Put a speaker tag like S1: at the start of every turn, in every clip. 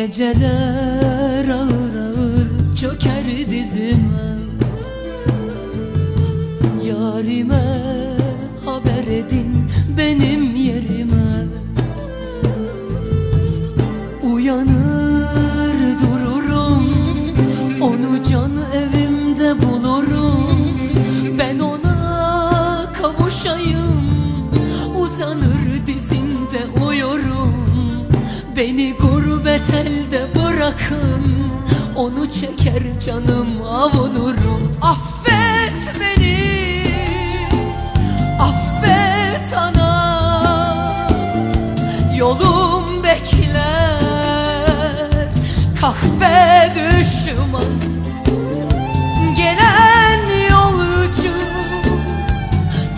S1: Geceler ağır ağır çöker dizime Yarime haber edin benim yerime. Uyanır dururum Onu can evimde bulurum. Ben ona kavuşayım Uzanır dizinde uyurum. Beni gurbet bırakın Onu çeker canım avunurum. Affet beni Affet ana. Yolum bekler Kahve düşman. Gelen yolcu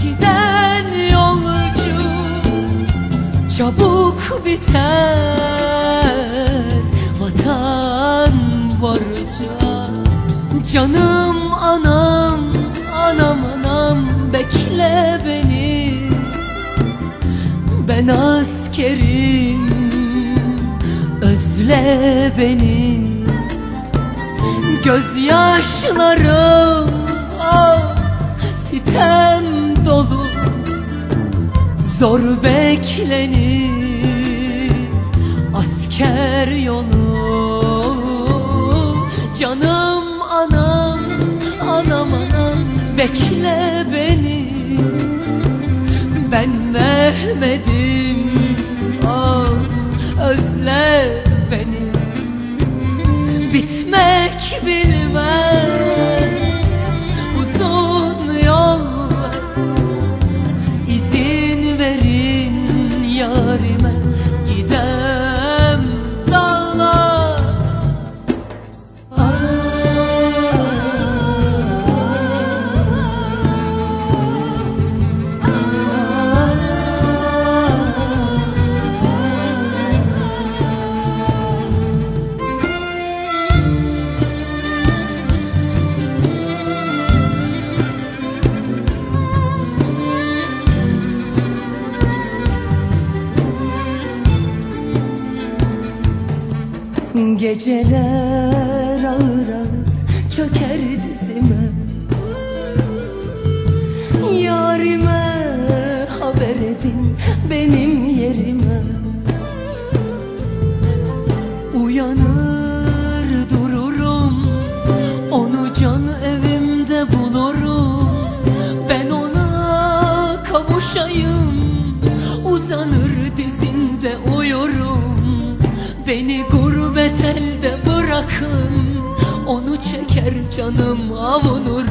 S1: Giden yolcu. Çabuk biter Canım anam Anam anam Bekle beni. Ben askerim Özle beni. Gözyaşlarım ah sitem dolu. Zor beklenir asker yolu. Canım Mehmet'im ah özle beni. Bitmek bilmez Geceler ağır ağır çöker dizime. Yarime haber edin benim canım avunurum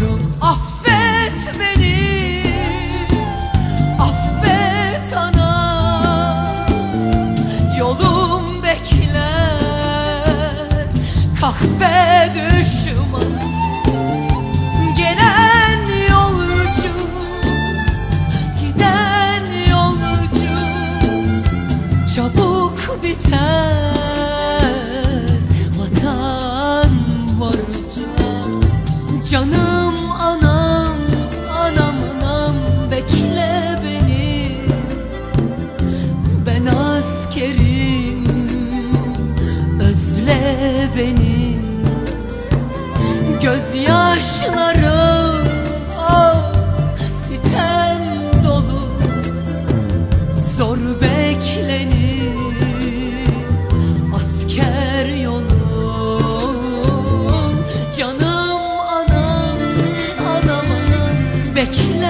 S1: askerim Özle beni. Gözyaşlarım ah sitem dolu. Zor beklenir asker yolu. Canım anam, anam anam bekle